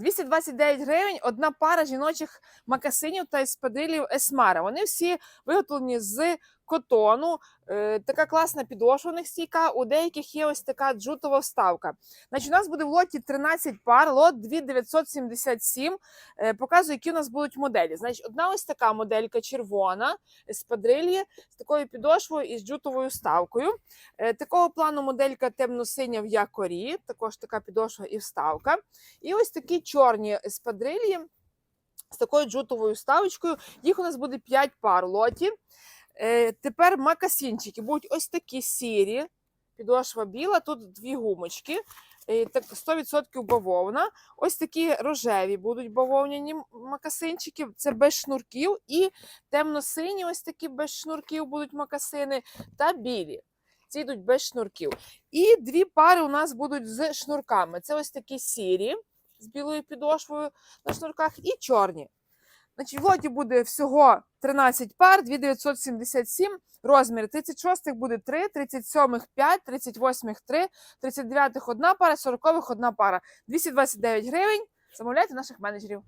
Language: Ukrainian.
229 гривень одна пара жіночих макасинів та еспадрилів Есмара. Вони всі виготовлені з котону. Е, така класна підошва у них стійка. У деяких є ось така джутова вставка. Значить, у нас буде в лоті 13 пар, лот 2977. Е, показую, які у нас будуть моделі. Значить, одна ось така моделька червона, еспадрильє з такою підошвою і з джутовою вставкою. Е, Такого плану моделька темно-синя в якорі, також така підошва і вставка. І ось такі чорні еспадрильї з такою джутовою вставочкою. Їх у нас буде 5 пар в лоті. Е, Тепер макасінчики будуть ось такі сірі, підошва біла, тут дві гумочки. е, 100% бавовна. Ось такі рожеві будуть бавовняні макасинчики. Це без шнурків. І темно-сині, ось такі без шнурків будуть макасини, та білі. Ці йдуть без шнурків. І дві пари у нас будуть з шнурками. Це ось такі сірі з білою підошвою на шнурках і чорні. Значить, в лоті буде всього 13 пар, 2977, розмір 36 буде 3, 37 5, 38 3, 39 одна пара, 40 одна пара. 229 гривень. Замовляйте наших менеджерів.